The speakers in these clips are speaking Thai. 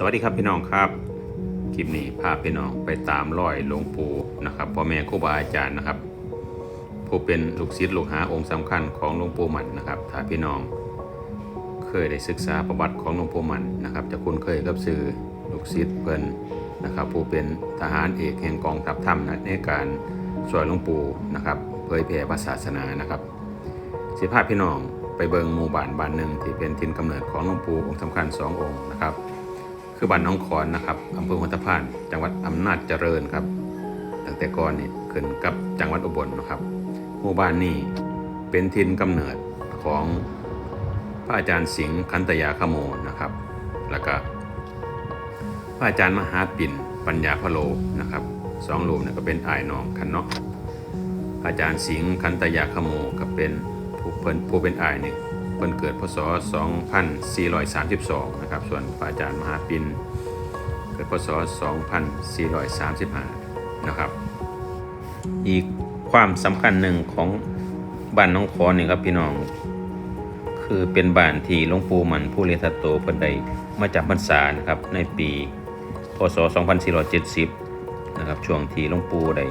สวัสดีครับพี่น้องครับคลิปนี้พาพี่น้องไปตามรอยหลวงปู่นะครับพ่อแม่ครูบาอาจารย์นะครับ ผู้เป็นลูกศิษย์ลูกหาองค์สำคัญของหลวงปู่หมันนะครับถ้าพี่น้อง เคยได้ศึกษาประวัติของหลวงปู่หมันนะครับ จะคุ้นเคยกับสื่อลูกศิษย์เพิ่นนะครับ ผู้เป็นทหารเอกแห่งกองทัพถ้ำนะในการช่วยหลวงปู่นะครับเผยแผ่พระศาสนานะครับ สิพาพพี่น้องไปเบิงหมู่บ้านบ้านหนึ่งที่เป็นถิ่นกำเนิดของหลวงปู่องค์สำคัญสององค์นะครับ คือบ้านน้องขอนนะครับอำเภอหัวตะพาน จังหวัดอำนาจเจริญครับ ตั้งแต่ก่อนนี่ขึ้นกับจังหวัดอุบลนะครับหมู่บ้านนี้เป็นถิ่นกำเนิดของพระอาจารย์สิงห์คันตยาขโมนะครับ แล้วก็พระอาจารย์มหาปิ่นปัญญาพะโลนะครับสองรูปเนี่ยก็เป็นอายน้องกันเนาะอาจารย์สิงห์คันตยาขโมก็เป็นผู้เพิ่นผู้เป็นอายนี่ เพิ่นเกิดพศ 2432 นะครับ ส่วนพระอาจารย์มหาปินเกิดพศ 2435 นะครับ อีกความสำคัญหนึ่งของบ้านน้องคอนนี่ครับพี่น้อง คือเป็นบ้านที่หลวงปู่หมันผู้เรียนทัตโตเพิ่นได้มาจากพรรษานะครับ ในปี พศ 2470 นะครับ ช่วงที่หลวงปู่ได้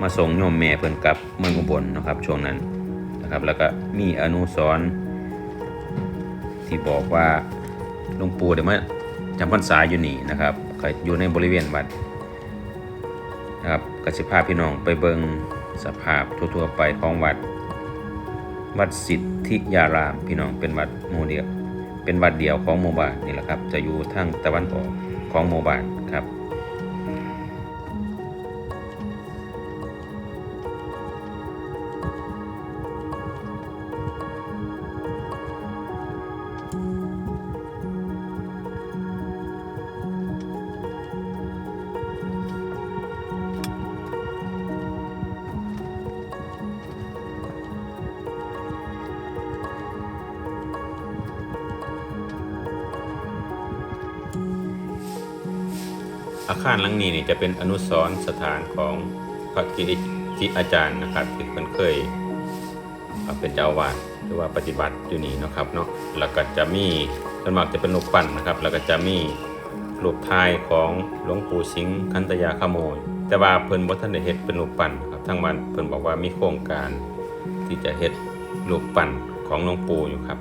มาส่งโยมแม่เพิ่นกลับเมืองอุบลนะครับ ช่วงนั้น นะครับ แล้วก็มีอนุสร์ที่บอกว่าหลวงปู่เดี๋ยวมาจำพรรษาอยู่นี่นะครับก็อยู่ในบริเวณวัดนะครับกสิภาพพี่น้องไปเบิงสภาพทั่วๆไปของวัด วัดสิทธิยารามพี่น้องเป็นวัดหมู่เดียวเป็นวัดเดียวของหมู่บ้านนี่แหละครับ จะอยู่ทางตะวันออกของหมู่บ้านครับ อาคารหลังนี้นี่จะเป็นอนุสรณ์สถานของพระกิติอาจารย์นะครับที่เพิ่นเคยเป็นเจ้าวาสหรือว่าปฏิบัติอยู่นี่นะครับเนาะแล้วก็จะมีส่วนมากจะเป็นรูปปั้นนะครับ แล้วก็จะมีรูปถ่ายของหลวงปู่สิงห์คันตยาขโมย แต่ว่าเพิ่นบ่ทันได้เฮ็ดเป็นรูปปั้นครับทั้งวันเพิ่นบอกว่ามีโครงการที่จะเฮ็ดรูปปั้นของหลวงปู่อยู่ครับ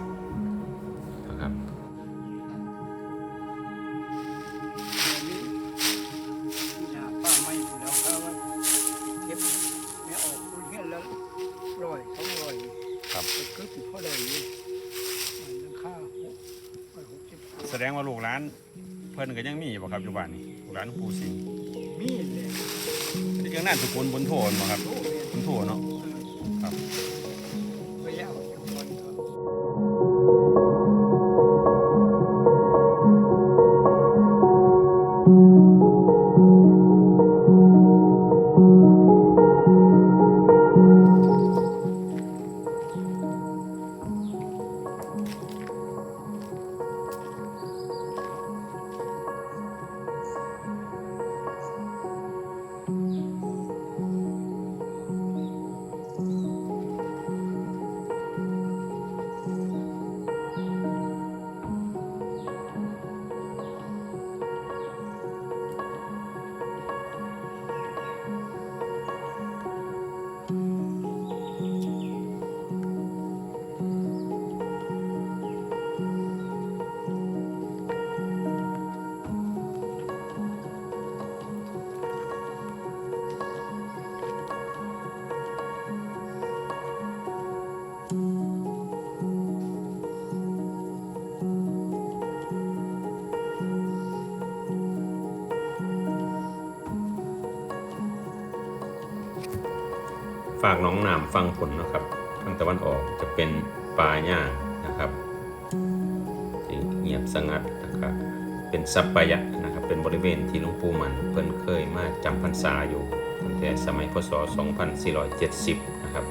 ครับก็คือติดพ่อได้อยู่มันยังค่าหกร้อยหกสิบแสดงว่าลูกหลาน เพิ่นก็ยังมีอยู่บ่ครับอยู่บ้านนี้ลูกหลานหลวงปู่สิงห์มีเลยนี่ยังนั่นสุกุลบนโทนบ่ครับโอ้เรียนบนโทเนาะ ฝากน้องน้ำฟังผลนะครับทางตะวันออกจะเป็นป่าหญ้านะครับที่เงียบสงัดนะครับเป็นสัปปายะนะครับเป็นบริเวณที่หลวงปู่มันเพิ่นเคยมาจำพรรษาอยู่ตั้งแต่สมัยพศ 2470 นะครับ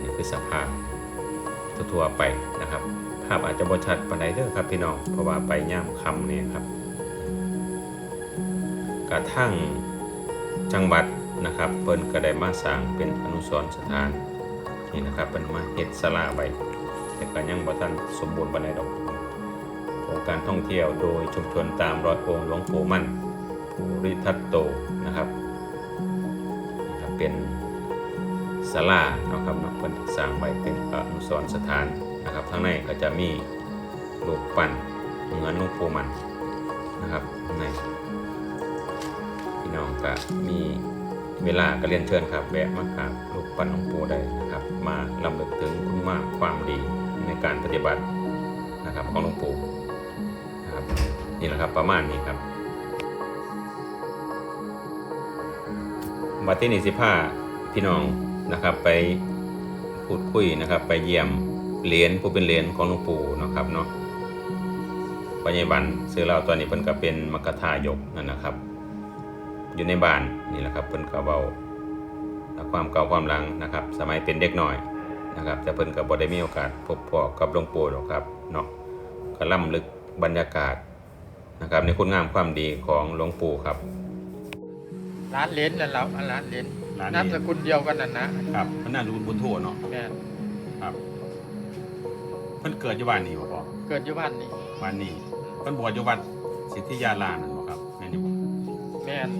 นี่คือสภาพทั่วไปนะครับ ภาพอาจจะบ่ชัดปานใดเด้อครับพี่น้องเพราะว่าไปย่ามคำเนี่ยครับกระทั่งจังหวัด นะครับเปิ้นก็ได้มาสร้างเป็นอนุสรณ์สถานนี่นะครับเปิ้นมาเฮ็ดศาลาไว้แต่ก็ยังบ่ทันสมบูรณ์ปานใดดอกโครงการท่องเที่ยวโดยชุมชนตามรอยองค์หลวงปู่มั่นภูริทัตโตนะครับนี่ครับเป็นศาลาเนาะครับเนะเพิ่นสร้างไว้เป็นอนุสรณ์สถานนะครับข้างในก็จะมีรูปปั้นเหมือนหลวงปู่มันนะครับข้างในพี่น้องก็มี เวลาก็เรียนเชิญครับแวะมากราบรูปปั้นหลวงปู่ได้นะครับ มาลำลึกถึงคุณงามความดีในการปฏิบัตินะครับของหลวงปู่นะครับนี่แหละครับประมาณนี้ครับบัดที่นี่สิผ้าพี่น้องนะครับไปพูดคุยนะครับ ไปเยี่ยมเหรียญผู้เป็นเหรียญของหลวงปู่นะครับเนาะปัญญบันซื้อเราตอนนี้เพิ่นก็เป็นมกทายกนั่นนะครับ อยู่ในบ้านนี่แหละครับเพิ่นก็เว้าความเก่าความหลังนะครับ สมัยเป็นเด็กน้อยนะครับแต่เพิ่นก็บ่ได้มีโอกาสพบพอกับหลวงปู่หรอกครับเนาะก็ล้ำลึกบรรยากาศนะครับในคุณงามความดีของหลวงปู่ครับ ร้านเลนนั่นเราอันร้านเลนร้านนามสกุลเดียวกันนั่นนะครับพระนาดูบุญโทเนาะแม่นครับเพิ่นเกิดอยู่บ้านนี้บ่พ่อเกิดอยู่บ้านนี่บ้านนี้เพิ่นบวชอยู่วัดสิทธิยาลานั่นบ่ครับแม่นอยู่บ่แม่น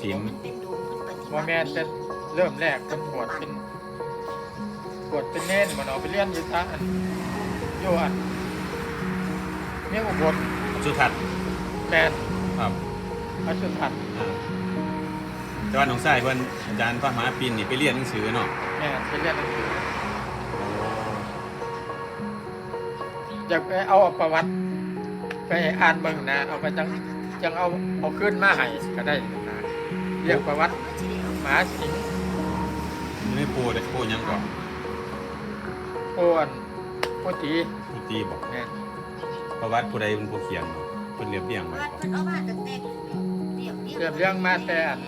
น้องสิงห์มันเป็นโดมเพิ่นปฏิบัติว่าแม่นจะเริ่มแรกเป็นบวชเป็นบวชเป็นเน้นมาเนาะไปเรียนอยู่ทางอันโยอันเมียอุบลสุทัศน์แม่นครับอาชุทันอ่าแต่ว่าน้องชายเพิ่นอาจารย์พระมหาปิ่นนี่ไปเรียนหนังสือเนาะแม่นไปเรียนหนังสืออยากไปเอาประวัติ ไปอ่านเบิ่งนะเอาไปจังจังเอาเอาขึ้นมาให้ก็ได้นะ เรียกประวัติหมาสิงไม่ปูได้ปูหยังก่อนโอวนโอตีปูตีบอกแม่นประวัติผู้ใดเป็นผู้เขียนเนาะเพิ่นเรียบเรียงไว้วัดก่อนเพิ่นเอามาตั้งแต่เรียบเรียบเรียงมาแต่อัน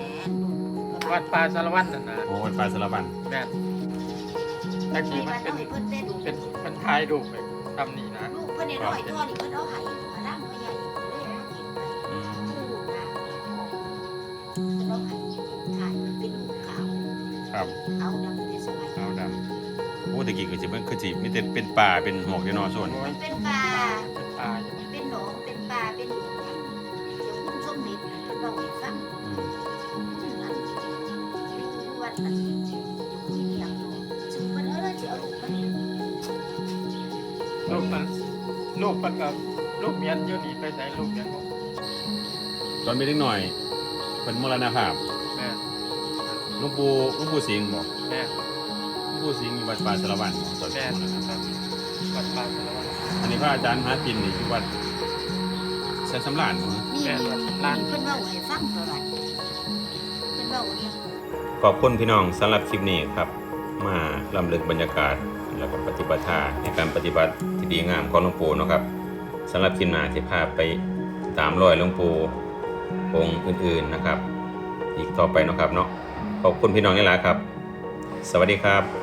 วัดป่าสารวัตรนั่นนะโอ้วัดป่าสารบันแม่นตะกี้มันเป็นเพิ่นได้ดูเป็นมันทายรูปไปทำนี่นะ ลูกเพิ่นได้ร้อยท่อนี่เพิ่นเอาให้มาดั้งไว้ให ครับเอาดำในสมัยเอาดำโอ้ตะกี้ก็สิมันคือสิมีแต่เป็นป่าเป็นหมอกอยู่เนาะส่วนมันเป็นป่าเป็นป่าอยู่เป็นหนองเป็นป่าเป็นหลุมเดี๋ยวคุณส้มนิดเพิ่นเล่าให้ฟังอืมวัดนั้นมีเลี้ยงอยู่ซึ่งเพิ่นเออสิเอาลูกมาเลี้ยงลูกมันลูกมันกับลูกเมียนอยู่นี่ไปใส่ลูกเมียนของตอนเป็นเด็กหน่อยเพิ่นมรณภาพแม่นห ลวงปู่หลวงปู่สิงห์บอกแม่นหลวงปู่สิงห์อยู่วัดป่าสารบันตอนแม่นมรณภาพวัดป่าสารวัตรอันนี้พระอาจารย์มหาปิ่นนี่คือวัดแสนสำราญเนาะนี่แม่นนี่วัดนี่ล้านเพิ่นเล่าให้ฟังเท่าไหร่เพิ่นเล่าเรียงขอบคุณพี่น้องสำหรับคลิปนี้ครับ มาลำลึกบรรยากาศแล้วก็ปฏิบัติธาในการปฏิบัติที่ดีงามของหลวงปู่เนาะครับสำหรับคลิปหน้าที่พาไปตามรอยหลวงปู่องค์อื่นๆนะครับ อีกต่อไปเนาะครับเนาะ ขอบคุณพี่น้องนี่แหละครับ สวัสดีครับ